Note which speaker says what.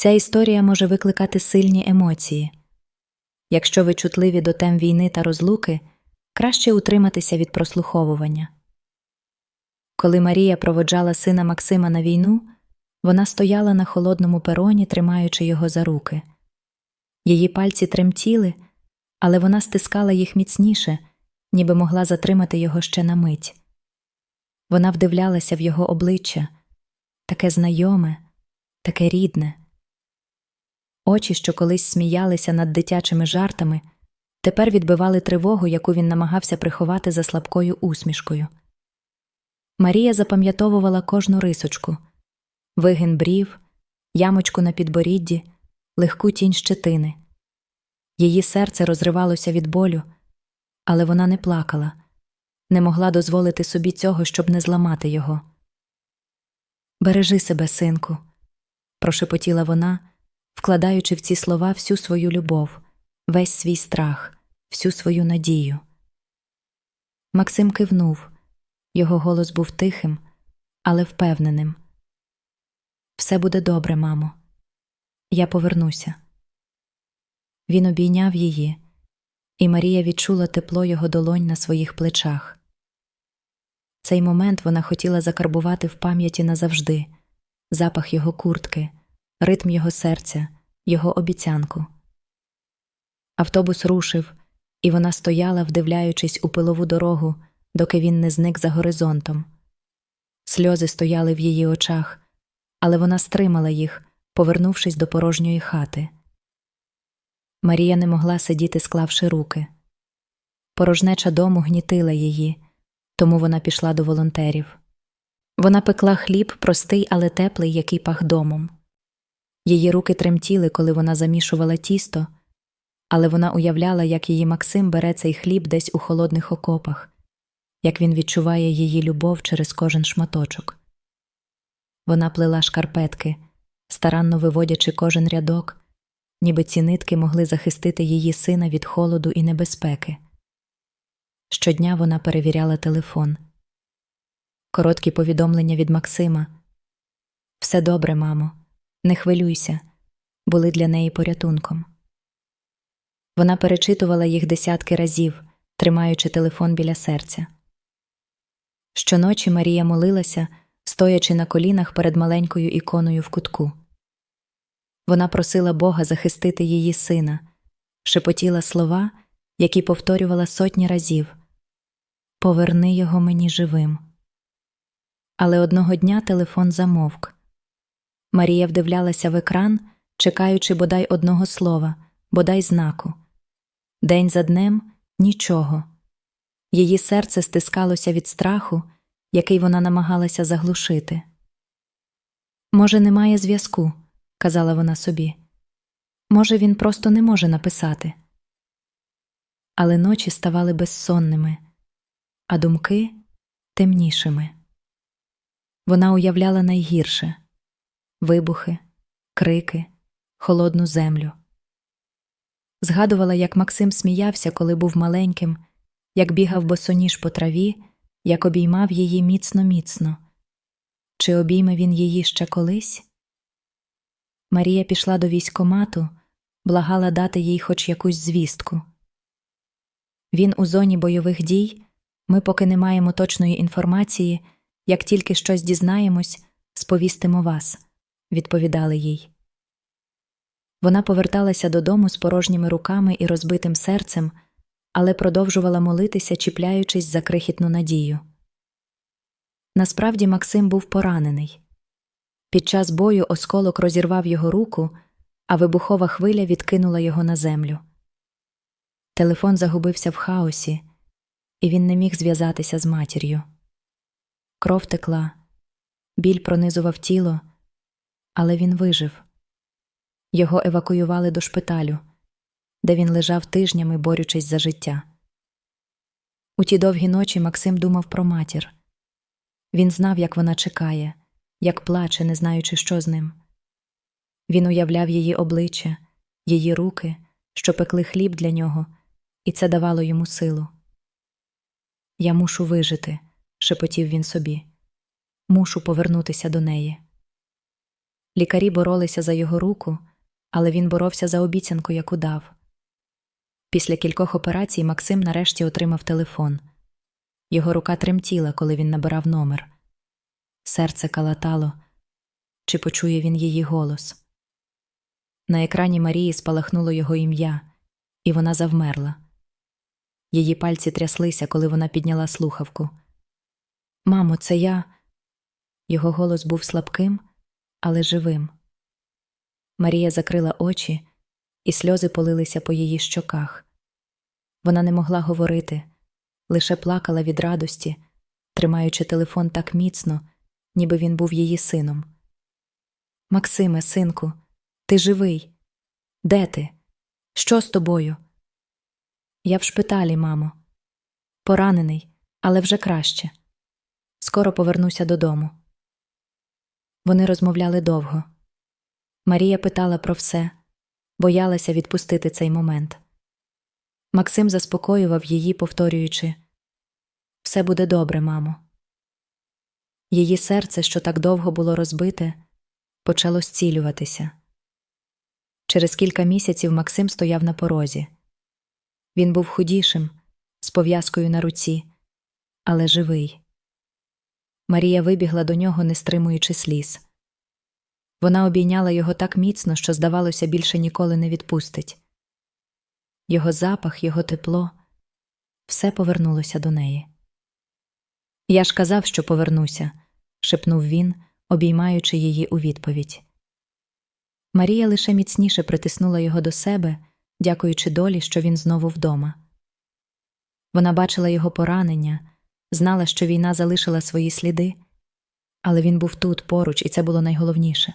Speaker 1: Ця історія може викликати сильні емоції. Якщо ви чутливі до тем війни та розлуки, краще утриматися від прослуховування. Коли Марія проводжала сина Максима на війну, вона стояла на холодному пероні, тримаючи його за руки. Її пальці тремтіли, але вона стискала їх міцніше, ніби могла затримати його ще на мить. Вона вдивлялася в його обличчя таке знайоме, таке рідне. Очі, що колись сміялися над дитячими жартами, тепер відбивали тривогу, яку він намагався приховати за слабкою усмішкою. Марія запам'ятовувала кожну рисочку вигин брів, ямочку на підборідді, легку тінь щетини. Її серце розривалося від болю, але вона не плакала, не могла дозволити собі цього, щоб не зламати його. Бережи себе, синку, прошепотіла вона, вкладаючи в ці слова всю свою любов, весь свій страх, всю свою надію. Максим кивнув. Його голос був тихим, але впевненим. Все буде добре, мамо. Я повернуся. Він обійняв її, і Марія відчула тепло його долонь на своїх плечах. Цей момент вона хотіла закарбувати в пам'яті назавжди запах його куртки, ритм його серця, його обіцянку. Автобус рушив, і вона стояла, вдивляючись у пилову дорогу, доки він не зник за горизонтом. Сльози стояли в її очах, але вона стримала їх, повернувшись до порожньої хати. Марія не могла сидіти, склавши руки. Порожнеча дому гнітила її, тому вона пішла до волонтерів. Вона пекла хліб, простий, але теплий, який пах домом. Її руки тремтіли, коли вона замішувала тісто, але вона уявляла, як її Максим бере цей хліб десь у холодних окопах, як він відчуває її любов через кожен шматочок. Вона плела шкарпетки, старанно виводячи кожен рядок, ніби ці нитки могли захистити її сина від холоду і небезпеки. Щодня вона перевіряла телефон. Короткі повідомлення від Максима Все добре, мамо, не хвилюйся, були для неї порятунком. Вона перечитувала їх десятки разів, тримаючи телефон біля серця. Щоночі Марія молилася, стоячи на колінах перед маленькою іконою в кутку. Вона просила Бога захистити її сина, шепотіла слова, які повторювала сотні разів Поверни його мені живим. Але одного дня телефон замовк. Марія вдивлялася в екран, чекаючи бодай одного слова, бодай знаку. День за днем нічого. Її серце стискалося від страху, який вона намагалася заглушити. Може, немає зв'язку, казала вона собі. Може, він просто не може написати. Але ночі ставали безсонними, а думки темнішими. Вона уявляла найгірше вибухи, крики, холодну землю. Згадувала, як Максим сміявся, коли був маленьким, як бігав босоніж по траві, як обіймав її міцно міцно. Чи обійме він її ще колись? Марія пішла до військомату, благала дати їй хоч якусь звістку. Він у зоні бойових дій, ми поки не маємо точної інформації, як тільки щось дізнаємось, сповістимо вас, відповідали їй. Вона поверталася додому з порожніми руками і розбитим серцем, але продовжувала молитися, чіпляючись за крихітну надію. Насправді Максим був поранений. Під час бою осколок розірвав його руку, а вибухова хвиля відкинула його на землю. Телефон загубився в хаосі, і він не міг зв'язатися з матір'ю. Кров текла, біль пронизував тіло, але він вижив. Його евакуювали до шпиталю, де він лежав тижнями, борючись за життя. У ті довгі ночі Максим думав про матір. Він знав, як вона чекає, як плаче, не знаючи, що з ним. Він уявляв її обличчя, її руки, що пекли хліб для нього, і це давало йому силу. Я мушу вижити, шепотів він собі. Мушу повернутися до неї. Лікарі боролися за його руку, але він боровся за обіцянку, яку дав. Після кількох операцій Максим нарешті отримав телефон. Його рука тремтіла, коли він набирав номер. Серце калатало. Чи почує він її голос? На екрані Марії спалахнуло його ім'я, і вона завмерла. Її пальці тряслися, коли вона підняла слухавку. Мамо, це я. Його голос був слабким, але живим. Марія закрила очі, і сльози полилися по її щоках. Вона не могла говорити, лише плакала від радості, тримаючи телефон так міцно, ніби він був її сином. Максиме, синку, ти живий? Де ти? Що з тобою? Я в шпиталі, мамо. Поранений, але вже краще. Скоро повернуся додому. Вони розмовляли довго. Марія питала про все, боялася відпустити цей момент. Максим заспокоював її, повторюючи Все буде добре, мамо. Її серце, що так довго було розбите, почало зцілюватися. Через кілька місяців Максим стояв на порозі. Він був худішим, з пов'язкою на руці, але живий. Марія вибігла до нього, не стримуючи сліз. Вона обійняла його так міцно, що, здавалося, більше ніколи не відпустить. Його запах, його тепло все повернулося до неї. Я ж казав, що повернуся, шепнув він, обіймаючи її у відповідь. Марія лише міцніше притиснула його до себе, дякуючи долі, що він знову вдома. Вона бачила його поранення, знала, що війна залишила свої сліди, але він був тут поруч, і це було найголовніше.